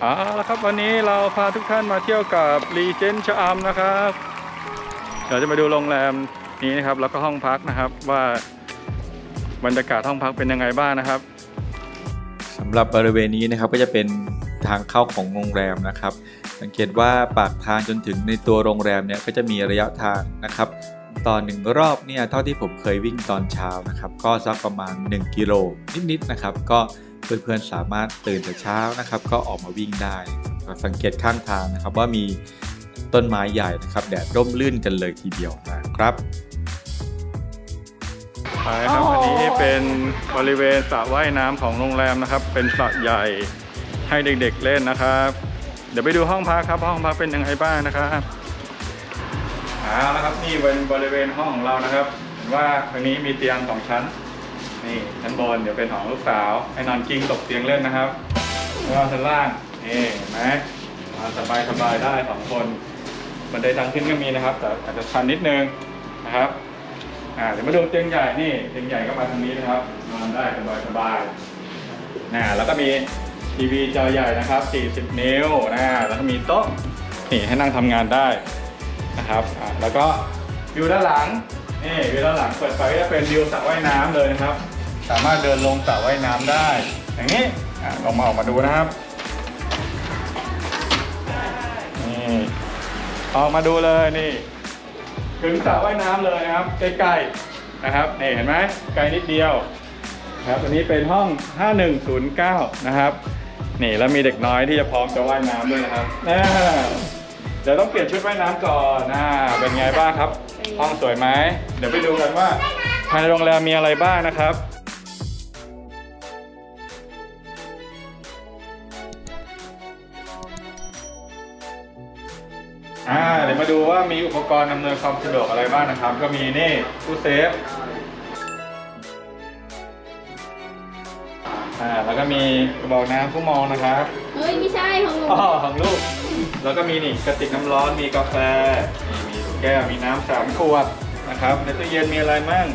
เอาละครับวันนี้เราพาทุกท่านมาเที่ยวกับรีเจนชะอำนะครับ เดี๋ยวจะมาดูโรงแรมนี้นะครับแล้วก็ห้องพักนะครับว่าบรรยากาศห้องพักเป็นยังไงบ้างนะครับสำหรับบริเวณนี้นะครับก็จะเป็นทางเข้าของโรงแรมนะครับ สังเกตว่าปากทางจนถึงในตัวโรงแรมเนี่ยก็จะมีระยะทางนะครับต่อหนึ่งรอบเนี่ยเท่าที่ผมเคยวิ่งตอนเช้านะครับ ก็สักประมาณ 1 กิโลนิดๆนะครับ ก็ เพื่อนๆสามารถตื่นแต่เช้านะครับ ก็ออกมาวิ่งได้ สังเกตข้างทางนะครับ ว่ามีต้นไม้ใหญ่นะครับแดดร่มรื่นกันเลยทีเดียวนะครับไปครับอันนี้เป็นบริเวณสระว่ายน้ำของโรงแรมนะครับ เป็นสระใหญ่ให้เด็กๆเล่นนะครับ เดี๋ยวไปดูห้องพักครับ ห้องพักเป็นยังไงบ้างนะครับเอาละครับนี่เป็นบริเวณห้องของเรานะครับเห็นว่าตรงนี้มีเตียงสองชั้น นี่ชั้นบนเดี๋ยวเป็นของลูกสาวให้นอนกิ้งตกเตียงเล่นนะครับแล้วก็ชั้นล่างนี่เห็นไหมนอนสบายสบายได้สองคนบันไดทางขึ้นก็มีนะครับ แต่อาจจะชันนิดนึงนะครับอ่าเดี๋ยวมาดูเตียงใหญ่นี่เตียงใหญ่ก็มาทางนี้นะครับนอนได้สบายสบายนะแล้วก็มีทีวีจอใหญ่นะครับ 40 นิ้วนะแล้วก็มีโต๊ะนี่ให้นั่งทำงานได้นะครับอ่าแล้วก็วิวด้านหลังนี่วิวด้านหลังเปิดไปก็จะเป็นวิวสระว่ายน้ำเลยนะครับ สามารถเดินลงสระว่ายน้ำได้ อย่างนี้อ่าลองมาออกมาดูนะครับนี่ออกมาดูเลยนี่ ถึงสระว่ายน้ำเลยนะครับใกล้ๆนะครับนี่เห็นไหมไกลนิดเดียวครับอันนี้เป็นห้อง 5109 นะครับ นี่แล้วมีเด็กน้อยที่จะพร้อมจะว่ายน้ำด้วยนะครับน่าเดี๋ยวต้องเปลี่ยนชุดว่ายน้ำก่อนนะเป็นไงบ้างครับ ห้องสวยไหมเดี๋ยวไปดูกันว่าภายในโรงแรมมีอะไรบ้างนะครับ อ่าเดี๋ยวมาดูว่ามีอุปกรณ์อำนวยความสะดวกอะไรบ้างนะครับ ก็มีนี่ตู้เซฟอ่าแล้วก็มีกระบอกน้ำผู้มองนะครับเฮ้ยไม่ใช่ของหนูอ๋อของลูก แล้วก็มีนี่กระติกน้ำร้อนมีกาแฟนี่มีแก้วมีน้ำสามขวดนะครับในตู้เย็นมีอะไรมั่ง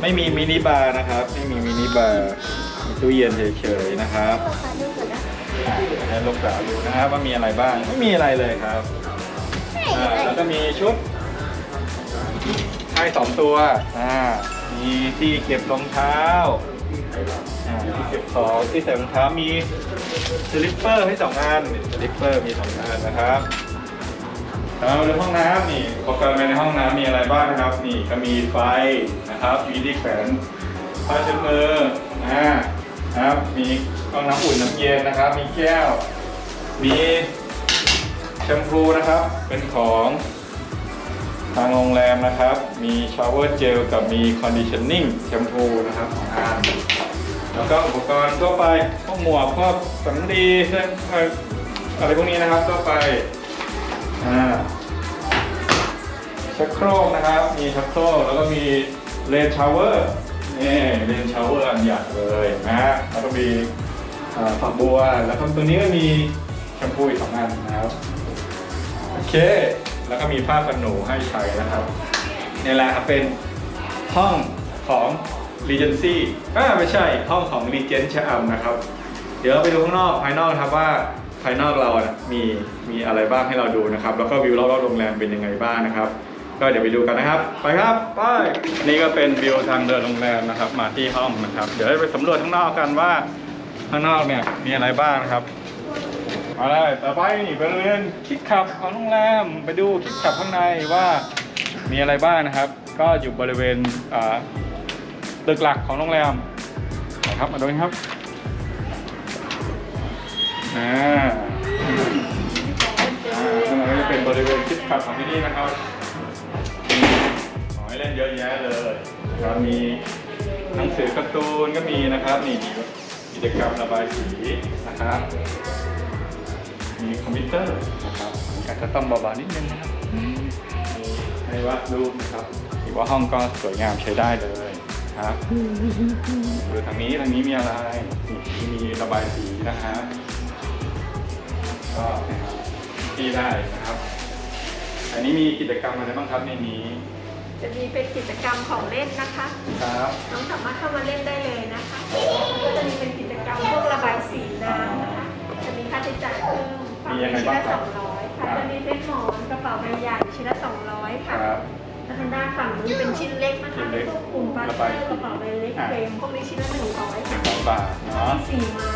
ไม่มีมินิบาร์นะครับ ไม่มีมินิบาร์มีตู้เย็นเฉยๆนะครับอ่าให้ลูกสาวดูนะครับว่ามีอะไรบ้างไม่มีอะไรเลยครับอ่า แล้วก็มีชุดให้สองตัวอ่ามีที่เก็บรองเท้าอ่าที่เก็บของที่ใส่รองเท้ามีสลิปเปอร์ให้สองอันสลิปเปอร์มีสองอันนะครับแล้วมาดูห้องน้ำนี่อุปกรณ์ในห้องน้ำมีอะไรบ้างนะครับ นี่ก็มีไฟนะครับมีที่แขวนผ้าเช็ดมืออ่านะครับมีห้องน้ำอุ่นน้ำเย็นนะครับ มีแก้ว มี แชมพูนะครับ เป็นของทางโรงแรมนะครับ มีชาวเวอร์เจลกับมีคอนดิช o นนิ่งแชมพูนะครับของอันแล้วก็อุปกรณ์ทั่วไปพวกหมวกพวกสำลีเส้นอ่ออะไรพวกนี้นะครับทั่วไปอ่าชักโครกนะครับ มีชักโครกแล้วก็มีเลนชาวเวอร์นี่เลนชาวเวอร์อันใหญ่เลยนะฮะแล้วก็มีฝักบัวแล้วก็ตรงนี้ก็มีแชมพูอีกสองอันนะครับ เค แล้วก็มีผ้าขนหนูให้ใช้นะครับนี่แหละครับเป็นห้องของ Regency อ่าไม่ใช่ห้องของ Regent ชะอำนะครับ เดี๋ยวเราไปดูข้างนอกภายนอกนะครับว่าภายนอกเรานะมีมีอะไรบ้างให้เราดูนะครับ แล้วก็วิวรอบๆโรงแรมเป็นยังไงบ้างนะครับ ก็เดี๋ยวไปดูกันนะครับ ไปครับไปนี่ก็เป็นวิวทางเดินโรงแรมนะครับ มาที่ห้องนะครับ เดี๋ยวไปสำรวจข้างนอกกันว่าข้างนอกเนี่ยมีอะไรบ้างนะครับ มาเลยต่อไปนี่บริเวณคิดขับของโรงแรมไปดูคิดขับข้างในว่ามีอะไรบ้างนะครับ ก็อยู่บริเวณอ่าตึกหลักของโรงแรมนะครับมาดูครับอ่าอ่าข้างในก็จะเป็นบริเวณคิดขับของที่นี่นะครับขอให้เล่นเยอะแยะเลยแล้วมีหนังสือการ์ตูนก็มีนะครับนี่มีกิจกรรมระบายสีนะครับ มีคอมพิวเตอร์นะครับอาจจะต้องเบาๆนิดนึงนะครับมีให้วาดรูปนะครับถือว่าห้องก็สวยงามใช้ได้เลยครับดูทางนี้ทางนี้มีอะไรนี่มีระบายสีนะครับก็นะครับที่ได้นะครับ อันนี้มีกิจกรรมอะไรบ้างครับในนี้จะมีเป็นกิจกรรมของเล่นนะคะครับน้องสามารถเข้ามาเล่นได้เลยนะคะก็จะมีเป็นกิจกรรมพวกระบายสีน้ำนะคะจะมีค่าใช้จ่าย มีชิ้นละสองร้อยค่ะจะมีเป็นหมอนกระเป๋าใบใหญ่ชิ้นละสองร้อยค่ะแล้วทางด้านฝั่งนี้เป็นชิ้นเล็กนะชิ้คะนเล็กพวกกลุ่มปาร์ตี้กระเป๋าใบเล็กเฟรมพวกนี้ชิ้นละหนึ่งร้อยหนึ่ค่ะงสองบาทเนาะ สีไม้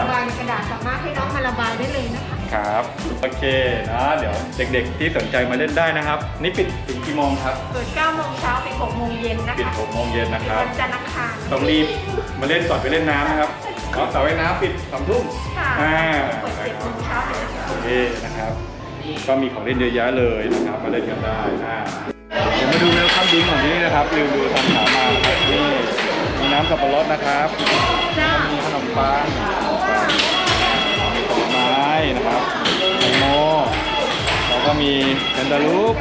ระบายกระดาษสามารถให้น้องมาระบายได้เลยนะคะ ครับโอเคนะเดี๋ยวเด็กๆที่สนใจมาเล่นได้นะครับ นี่ปิดถึงกี่โมงครับ เปิด9โมงเช้าถึง6โมงเย็นนะปิดคะ6โมงเย็นนะครับ วันจันทร์อังคาร ต้องรีบมาเล่นก่อนไปเล่นน้ำนะครับ เพราะสระว่ายน้ำปิดสองทุ่มค่ะอ่าเปิด7โมงเช้าถึง1โอเคนะครับ ก็มีของเล่นเยอะแยะเลยนะครับมาเล่นกันได้นะเดี๋ยวมาดูเวลคัมดิ้งของที่นี่นะครับลืมดูทำขามานะครับนี่มีน้ำสับปะรดนะครับมีขนมปังขนมปังมีผลไม้นะครับแตงโมแล้วก็มีแคนตาลูป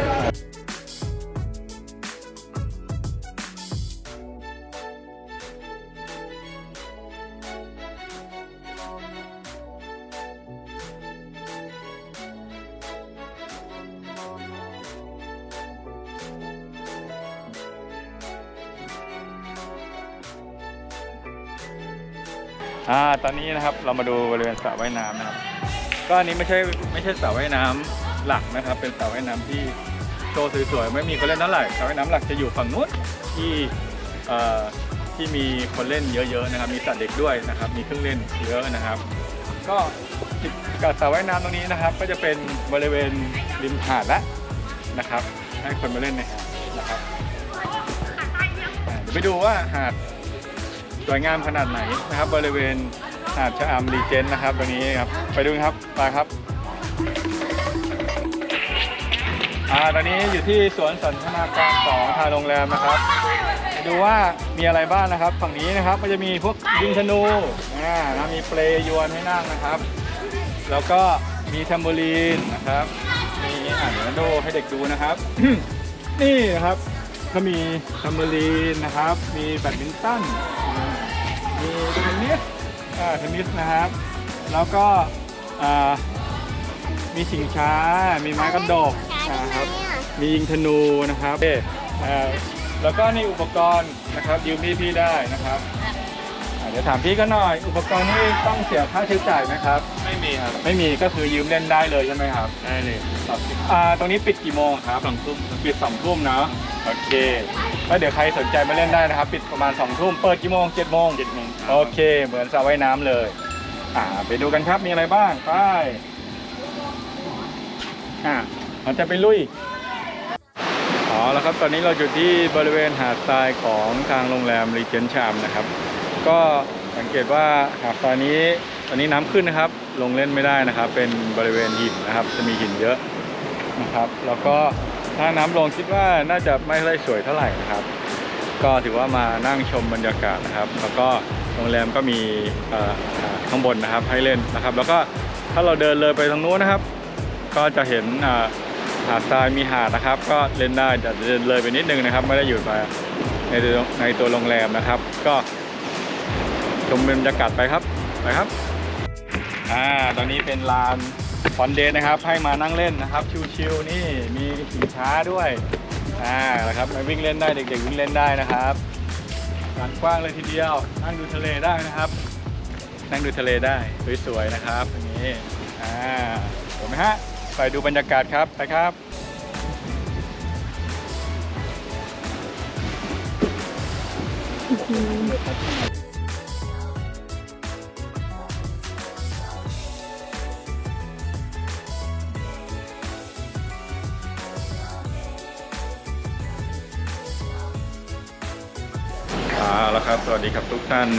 อ่าตอนนี้นะครับเรามาดูบริเวณสระว่ายน้ำนะครับ ก็อันนี้ไม่ใช่ไม่ใช่สระว่ายน้ำหลักนะครับ เป็นสระว่ายน้ำที่โชว์สวยๆไม่มีคนเล่นเท่าไหร่สระว่ายน้ำหลักจะอยู่ฝั่งนู้นที่เอ่อที่มีคนเล่นเยอะๆนะครับ มีสัตว์เด็กด้วยนะครับ มีเครื่องเล่นเยอะนะครับ ก็กิจกับสระว่ายน้ำตรงนี้นะครับ ก็จะเป็นบริเวณริมหาดละนะครับ ให้คนมาเล่นในหาดนะครับอ่าเดี๋ยวไปดูว่าหาด สวยงามขนาดไหนนะครับ บริเวณหาดชะอำรีเจนนะครับตรงนี้ครับไปดูครับไปครับอ่าตอนนี้อยู่ที่สวนสันทนาการของทางโรงแรมนะครับดูว่ามีอะไรบ้างนะครับ ฝั่งนี้นะครับก็จะมีพวกยิงธนูอ่านะมีเปลยวนให้นั่งนะครับ แล้วก็มีแทมโบลีนนะครับมีอ่านเดี๋ยวดูให้เด็กดูนะครับ นี่นะครับก็มีแทมโบลีนนะครับ มีแบดมินตัน มีเทนนิสอ่าเทนนิสนะครับ แล้วก็อ่ามีชิงช้า มีไม้กระดกนะครับมียิงธนูนะครับเอ๊ะอ่าแล้วก็นี่อุปกรณ์นะครับยืมพี่พี่ได้นะครับอ่าเดี๋ยวถามพี่ก็หน่อย อุปกรณ์นี่ต้องเสียค่าใช้จ่ายไหมครับ ไม่มีครับ ไม่มีก็คือยืมเล่นได้เลยใช่ไหมครับ ได้เลยอ่าตรงนี้ปิดกี่โมงครับสองทุ่มปิดสองทุ่มเนาะโอเคก็เดี๋ยวใครสนใจมาเล่นได้นะครับ ปิดประมาณสองทุ่มเปิดกี่โมงเจ็ดโมงเจ็ดโมงโอเค เหมือนสระว่ายน้ำเลยอ่าไปดูกันครับมีอะไรบ้างไปอ่าเราจะไปลุยอ๋อแล้วครับตอนนี้เราอยู่ที่บริเวณหาดทรายของทางโรงแรมรีเจนชามนะครับ ก็สังเกตว่าหาดทรายนี้ตอนนี้น้ำขึ้นนะครับ ลงเล่นไม่ได้นะครับ เป็นบริเวณหินนะครับ จะมีหินเยอะนะครับ แล้วก็ถ้าน้ำลงคิดว่าน่าจะไม่ค่อยสวยเท่าไหร่นะครับ ก็ถือว่ามานั่งชมบรรยากาศนะครับ แล้วก็โรงแรมก็มีข้างบนนะครับให้เล่นนะครับ แล้วก็ถ้าเราเดินเลยไปทางนู้นนะครับ ก็จะเห็นหาดทรายมีหาดนะครับ ก็เล่นได้แต่เดินเลยไปนิดนึงนะครับ ไม่ได้อยู่ในในในตัวโรงแรมนะครับ ก็ ชมบรรยากาศไปครับไปครับอ่าตอนนี้เป็นลานฟอนเดย์นะครับ ให้มานั่งเล่นนะครับ ชิวๆนี่มีสินช้าด้วยอ่านะครับมาวิ่งเล่นได้เด็ก ๆ วิ่งเล่นได้นะครับลานกว้างเลยทีเดียว นั่งดูทะเลได้นะครับ นั่งดูทะเลได้สวยๆนะครับตรงนี้อ่าเห็นไหมฮะไปดูบรรยากาศครับไปครับ เอาละครับ สวัสดีครับทุกท่าน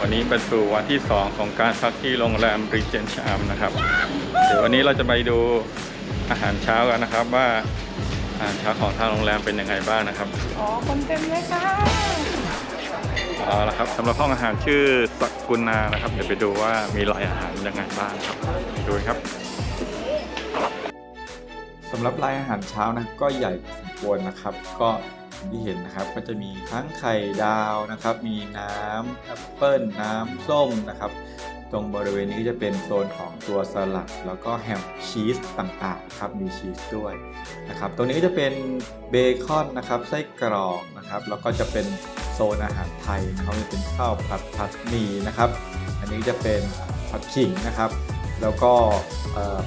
วันนี้เป็นสู่วันที่ 2 ของการพักที่โรงแรมรีเจนชามนะครับ เดี๋ยววันนี้เราจะไปดูอาหารเช้ากันนะครับว่าอาหารเช้าของทางโรงแรมเป็นยังไงบ้างนะครับ อ๋อ คนเต็มเลยค่ะเอาละครับสำหรับห้องอาหารชื่อสกุลนานะครับ เดี๋ยวไปดูว่ามีรายอาหารยังไงบ้างครับไปดูกันครับสำหรับรายอาหารเช้านะก็ใหญ่พอสมควรนะครับ ก็ อย่างที่เห็นนะครับ ก็จะมีทั้งไข่ดาวนะครับ มีน้ำแอปเปิ้ลน้ำส้มนะครับ ตรงบริเวณนี้จะเป็นโซนของตัวสลัด แล้วก็แฮมชีสต่างๆครับมีชีสด้วยนะครับ ตรงนี้ก็จะเป็นเบคอนนะครับไส้กรอกนะครับ แล้วก็จะเป็นโซนอาหารไทยนะครับจะเป็นข้าวผัดผัดหมี่นะครับ อันนี้จะเป็นผัดขิงนะครับ แล้วก็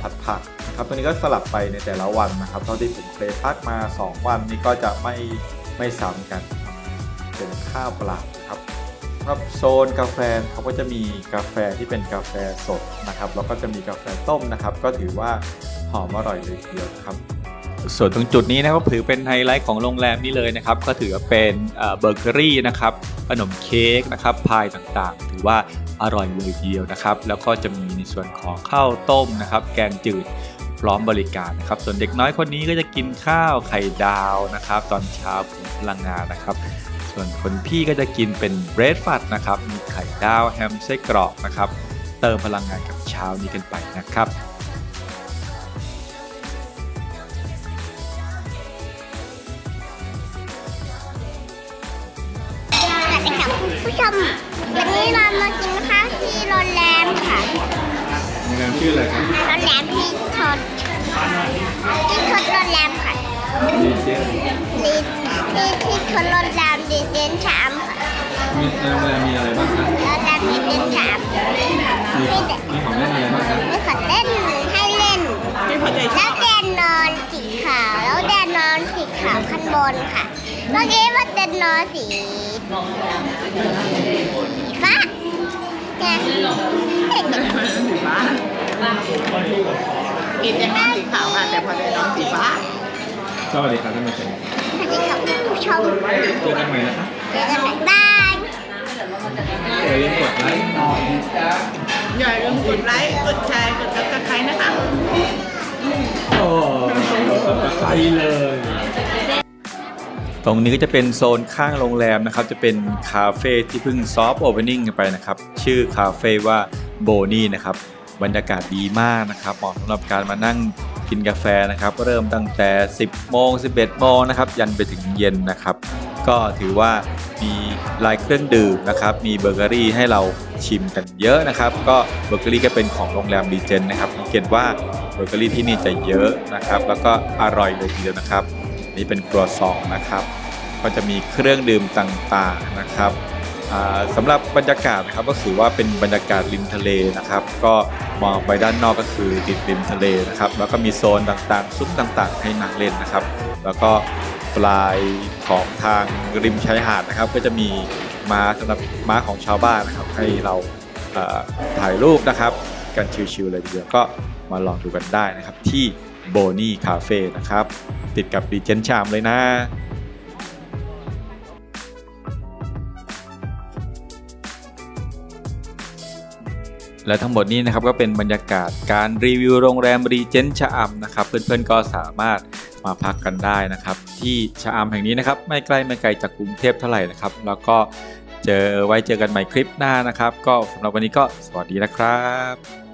ผัดผักนะครับตัวนี้ก็สลับไปในแต่ละวันนะครับ เท่าที่ผมเคยพักมา 2 วันนี้ก็จะไม่ ไม่ซ้ำกันเป็นข้าวเปล่าครับสำหรับโซนกาแฟเขาก็จะมีกาแฟที่เป็นกาแฟสดนะครับแล้วก็จะมีกาแฟต้มนะครับ ก็ถือว่าหอมอร่อยเลยทีเดียวครับ ส่วนตรงจุดนี้นะครับถือเป็นไฮไลท์ของโรงแรมนี้เลยนะครับ ก็ถือว่าเป็นเอ่อเบเกอรี่นะครับขนมเค้กนะครับพายต่างๆ ถือว่าอร่อยเลยทีเดียวนะครับ แล้วก็จะมีในส่วนของข้าวต้มนะครับ แกงจืด พร้อมบริการนะครับ ส่วนเด็กน้อยคนนี้ก็จะกินข้าวไข่ดาวนะครับ ตอนเช้าเพื่อพลังงานนะครับ ส่วนคนพี่ก็จะกินเป็นเบรดฟัดนะครับ มีไข่ดาวแฮมไส้กรอกนะครับ เติมพลังงานกับเช้านี้กันไปนะครับสวัสดีค่ะคุณผู้ชมวันนี้เรามากินข้าวที่โรงแรมค่ะ โรงแรมชื่ออะไรครับโรงแรมที่ทนที่ทนโรงแรมค่ะดีเจที่ที่ที่ทนโรงแรมดีเดนชามค่ะมีในโรงแรมมีอะไรบ้างครับโรงแรมดีเดนชามมีมีของเล่นอะไรบ้างครับมีขนเล่นให้เล่นแล้วแดนนอนสีขาวแล้วแดนนอนสีขาวข้างบนค่ะเมื่อกี้ว่าแดนนอนสี สีฟ้าเนี่ยเห็นไหมสีฟ้ากินยังไงสีขาวค่ะแต่พอได้น้องสีฟ้าสวัสดีครับท่านผู้ชมสวัสดีค่ะคุณผู้ชมเจอกันใหม่นะครับเจอกันใหม่บายอย่าลืมกดไลค์อย่าลืมกดไลค์กดแชร์กดซับสไครต์นะคะโอ้ใครเลย ตรงนี้ก็จะเป็นโซนข้างโรงแรมนะครับ จะเป็นคาเฟ่ที่เพิ่งซอฟต์โอเพนนิ่งกันไปนะครับ ชื่อคาเฟ่ว่าโบนี่นะครับ บรรยากาศดีมากนะครับ เหมาะสำหรับการมานั่งกินกาแฟนะครับ เริ่มตั้งแต่ 10 โมง 11 โมงนะครับ ยันไปถึงเย็นนะครับ ก็ถือว่ามีลายเครื่องดื่มนะครับ มีเบเกอรี่ให้เราชิมกันเยอะนะครับ ก็เบเกอรี่ก็เป็นของโรงแรมดีเจนนะครับสังเกตว่าเบเกอรี่ที่นี่จะเยอะนะครับ แล้วก็อร่อยเลยทีเดียวนะครับ นี่เป็นครัวซองนะครับ ก็จะมีเครื่องดื่มต่างๆนะครับสำหรับบรรยากาศนะครับก็ถือว่าเป็นบรรยากาศริมทะเลนะครับ ก็มองไปด้านนอกก็คือติดริมทะเลนะครับ แล้วก็มีโซนต่างๆ ซุ้มต่างๆ ให้นั่งเล่นนะครับ แล้วก็ปลายของทางริมชายหาดนะครับ ก็จะมีม้าสำหรับม้าของชาวบ้านนะครับ ให้เราถ่ายรูปนะครับ กันชิวๆเลยทีเดียวก็มาลองดูกันได้นะครับที่ โบนี่คาเฟ่นะครับ ติดกับดีเจนชามเลยนะและทั้งหมดนี้นะครับก็เป็นบรรยากาศการรีวิวโรงแรมรีเจนชะอำนะครับ เพื่อนๆก็สามารถมาพักกันได้นะครับ ที่ชะอำแห่งนี้นะครับ ไม่ใกล้ไม่ไกลจากกรุงเทพเท่าไหร่นะครับ แล้วก็เจอไว้เจอกันใหม่คลิปหน้านะครับ ก็สำหรับวันนี้ก็สวัสดีนะครับ